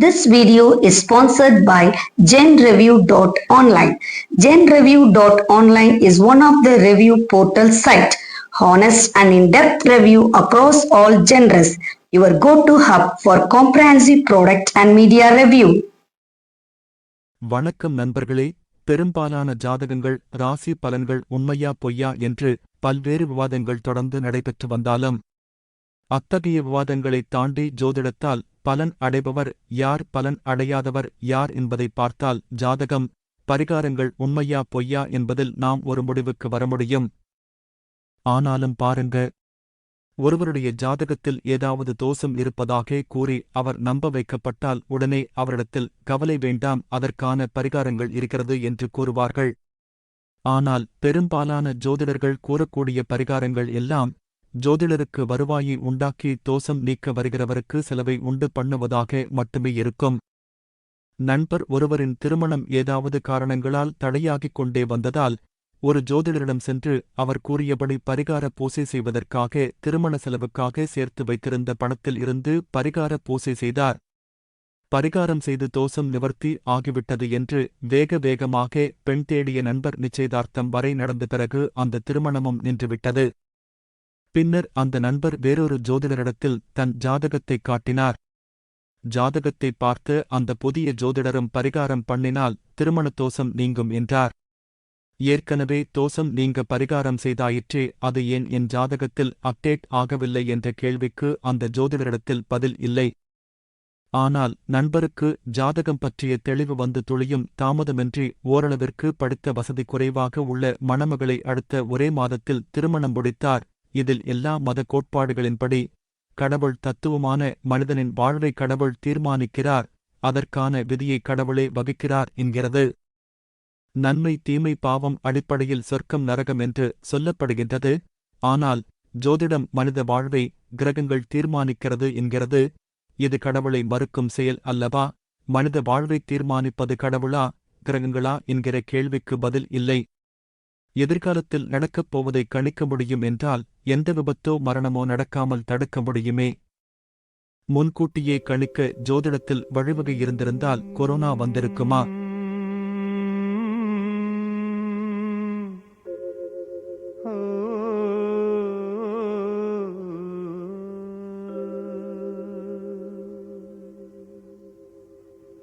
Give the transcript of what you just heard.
This video is sponsored by GenReview.online. GenReview.online is one of the review portal site. Honest and in-depth review across all genres. Your go-to hub for comprehensive product and media review. வணக்கம் நண்பர்களே பெரும்பாலான ஜாதகங்கள் ராசி பலன்கள் உண்மையா பொய்யா என்று பல்வேறு விவாதங்கள் தொடர்ந்து நடைபெற்று வந்தாலும் அத்தகைய விவாதங்களைத் தாண்டி ஜோதிடத்தால் பலன் அடைபவர் யார் பலன் அடையாதவர் யார் என்பதை பார்த்தால் ஜாதகம் பரிகாரங்கள் உண்மையா பொய்யா என்பதில் நாம் ஒரு முடிவுக்கு வர முடியும். ஆனாலும் பாருங்க ஒருவருடைய ஜாதகத்தில் ஏதாவது தோஷம் இருப்பதாக கூறி அவர் நம்ப வைக்கப்பட்டால் உடனே அவரிடத்தில் கவலை வேண்டாம் அதற்கான பரிகாரங்கள் இருக்கிறது என்று கூறுவார்கள். ஆனால் பெரும்பாலான ஜோதிடர்கள் கூறக்கூடிய பரிகாரங்கள் எல்லாம் ஜோதிடருக்கு வருவாயை உண்டாக்கி தோஷம் நீக்க வருகிறவருக்கு செலவை உண்டு பண்ணுவதாக மட்டுமே இருக்கும். நண்பர் ஒருவரின் திருமணம் ஏதாவது காரணங்களால் தடையாகிக் கொண்டே வந்ததால் ஒரு ஜோதிடரிடம் சென்று அவர் கூறியபடி பரிகார பூசை செய்வதற்காக திருமண செலவுக்காக சேர்த்து வைத்திருந்த பணத்தில் இருந்து பரிகார பூசை செய்தார். பரிகாரம் செய்து தோஷம் நிவர்த்தி ஆகிவிட்டது என்று வேக வேகமாக பெண் தேடிய நண்பர் நிச்சயதார்த்தம் வரை நடந்த பிறகு அந்த திருமணமும் நின்றுவிட்டது. பின்னர் அந்த நண்பர் வேறொரு ஜோதிடரிடத்தில் தன் ஜாதகத்தை காட்டினார். ஜாதகத்தை பார்த்து அந்த புதிய ஜோதிடரும் பரிகாரம் பண்ணினால் திருமண தோஷம் நீங்கும் என்றார். ஏற்கனவே தோஷம் நீங்க பரிகாரம் செய்தாயிற்றே அது ஏன் என் ஜாதகத்தில் அப்டேட் ஆகவில்லை என்ற கேள்விக்கு அந்த ஜோதிடரிடத்தில் பதில் இல்லை. ஆனால் நண்பருக்கு ஜாதகம் பற்றிய தெளிவு வந்து துளியும் தாமதமின்றி ஓரளவிற்கு படித்த வசதி குறைவாக உள்ள மணமகளை அடுத்த ஒரே மாதத்தில் திருமணம் முடித்தார். இதில் எல்லா மத கோட்பாடுகளின்படி கடவுள் தத்துவமான மனிதனின் வாழ்வை கடவுள் தீர்மானிக்கிறார் அதற்கான விதியை கடவுளே வகிக்கிறார் என்கிறது. நன்மை தீமை பாவம் அடிப்படையில் சொர்க்கம் நரகம் என்று சொல்லப்படுகின்றது. ஆனால் ஜோதிடம் மனித வாழ்வை கிரகங்கள் தீர்மானிக்கிறது என்கிறது. இது கடவுளை மறுக்கும் செயல் அல்லவா? மனித வாழ்வை தீர்மானிப்பது கடவுளா கிரகங்களா என்கிற கேள்விக்கு பதில் இல்லை. எதிர்காலத்தில் நடக்கப் போவதை கணிக்க முடியும் என்றால் எந்த விபத்தோ மரணமோ நடக்காமல் தடுக்க முடியுமே? முன்கூட்டியே கணிக்க ஜோதிடத்தில் வழிவகை இருந்திருந்தால் கொரோனா வந்திருக்குமா?